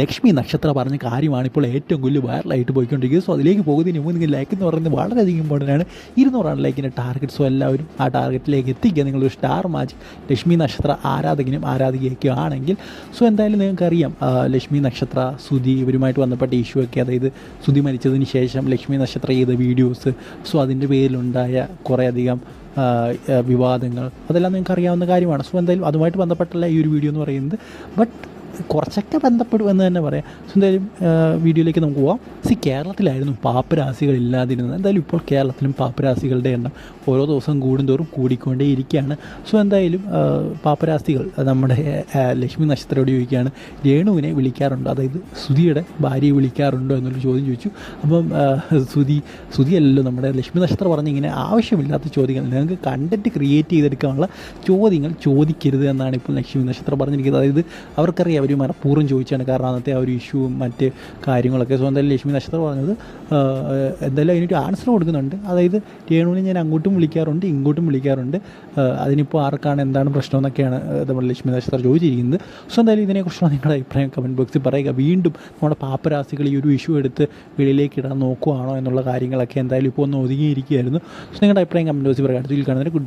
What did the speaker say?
ലക്ഷ്മി നക്ഷത്ര പറഞ്ഞ കാര്യമാണ് ഇപ്പോൾ ഏറ്റവും കൂടുതൽ വൈറലായിട്ട് പോയിക്കൊണ്ടിരിക്കുന്നത്. സോ അതിലേക്ക് പോകുന്നതിന് മുമ്പ് നിങ്ങൾ ലൈക്ക് എന്ന് പറയുന്നത് വളരെയധികം ഇമ്പോർട്ടന്റ് ആണ്. ഇരുന്നൂറാണ് ലൈക്കിന്റെ ടാർഗറ്റ് സോ എല്ലാവരും ആ ടാർഗറ്റിലേക്ക് എത്തിക്കുക. നിങ്ങളൊരു സ്റ്റാർ മാച്ച് ലക്ഷ്മി നക്ഷത്ര ആരാധകനും ആരാധികയൊക്കെ ആണെങ്കിൽ സോ എന്തായാലും നിങ്ങൾക്കറിയാം ലക്ഷ്മി നക്ഷത്ര സുധി ഇവരുമായിട്ട് ബന്ധപ്പെട്ട ഇഷ്യൂ ഒക്കെ. അതായത് സുധി മരിച്ചതിന് ശേഷം ലക്ഷ്മി നക്ഷത്ര ചെയ്ത വീഡിയോസ് സോ അതിന്റെ പേരിലുണ്ടായ കുറേയധികം വിവാദങ്ങൾ. അതെല്ലാം നിങ്ങൾക്ക് അറിയാവുന്ന കാര്യമാണ്. സോ എന്തായാലും അതുമായിട്ട് ബന്ധപ്പെട്ടല്ല ഈ ഒരു വീഡിയോ എന്ന് പറയുന്നത്. ബട്ട് കുറച്ചൊക്കെ ബന്ധപ്പെടും എന്ന് തന്നെ പറയാം. എന്തായാലും വീഡിയോയിലേക്ക് നമുക്ക് പോവാം. സി കേരളത്തിലായിരുന്നു പാപ്പരാസികൾ ഇല്ലാതിരുന്നത് എന്തായാലും ഇപ്പോൾ കേരളത്തിലും പാപ്പരാസികളുടെ എണ്ണം ഓരോ ദിവസം കൂടുന്തോറും കൂടിക്കൊണ്ടേ ഇരിക്കുകയാണ്. സോ എന്തായാലും പാപ്പരാസികൾ നമ്മുടെ ലക്ഷ്മി നക്ഷത്രയോട് ചോദിക്കുകയാണ് രേണുവിനെ വിളിക്കാറുണ്ടോ? അതായത് സുധിയുടെ ഭാര്യയെ വിളിക്കാറുണ്ടോ? എന്നൊരു ചോദ്യം ചോദിച്ചു. അപ്പം സുധി സുധിയല്ലല്ലോ നമ്മുടെ ലക്ഷ്മി നക്ഷത്രം പറഞ്ഞിങ്ങനെ ആവശ്യമില്ലാത്ത ചോദ്യങ്ങൾ. നിങ്ങൾക്ക് കണ്ടന്റ് ക്രിയേറ്റ് ചെയ്തെടുക്കാനുള്ള ചോദ്യങ്ങൾ ചോദിക്കരുത് എന്നാണ് ഇപ്പോൾ ലക്ഷ്മി നക്ഷത്രം പറഞ്ഞിരിക്കുന്നത്. അതായത് അവർക്കറിയാം അവർ മനഃപൂർവം ചോദിച്ചാണ് കാരണം അന്നത്തെ ആ ഒരു ഇഷ്യൂവും മറ്റ് കാര്യങ്ങളൊക്കെ. സോ എന്തായാലും ലക്ഷ്മി നക്ഷത്രം പറഞ്ഞത് എന്തായാലും അതിനൊരു ആൻസർ കൊടുക്കുന്നുണ്ട്. അതായത് രേണുവിനെ ഞാൻ അങ്ങോട്ടും വിളിക്കാറുണ്ട് ഇങ്ങോട്ടും വിളിക്കാറുണ്ട്. അതിനിപ്പോൾ ആർക്കാണ് എന്താണ് പ്രശ്നം എന്നൊക്കെയാണ് നമ്മൾ ലക്ഷ്മി നക്ഷത്രം ചോദിച്ചിരിക്കുന്നത്. സോ എന്തായാലും ഇതിനെക്കുറിച്ചുള്ള നിങ്ങളുടെ അഭിപ്രായം കമന്റ് ബോക്സിൽ പറയുക. വീണ്ടും നമ്മുടെ പാപ്പരാസികൾ ഈ ഒരു ഇഷ്യൂ എടുത്ത് വെളിയിലേക്ക് ഇടാൻ നോക്കുവാണോ എന്നുള്ള കാര്യങ്ങളൊക്കെ എന്തായാലും ഇപ്പോൾ ഒന്ന് ഒതുങ്ങിയിരിക്കുകയായിരുന്നു. സോ നിങ്ങളുടെ അഭിപ്രായം കമന്റ് ബോക്സിൽ പറയുക. അടുത്തിൽ കാണുന്നതിന് ഗുഡ് ബൈ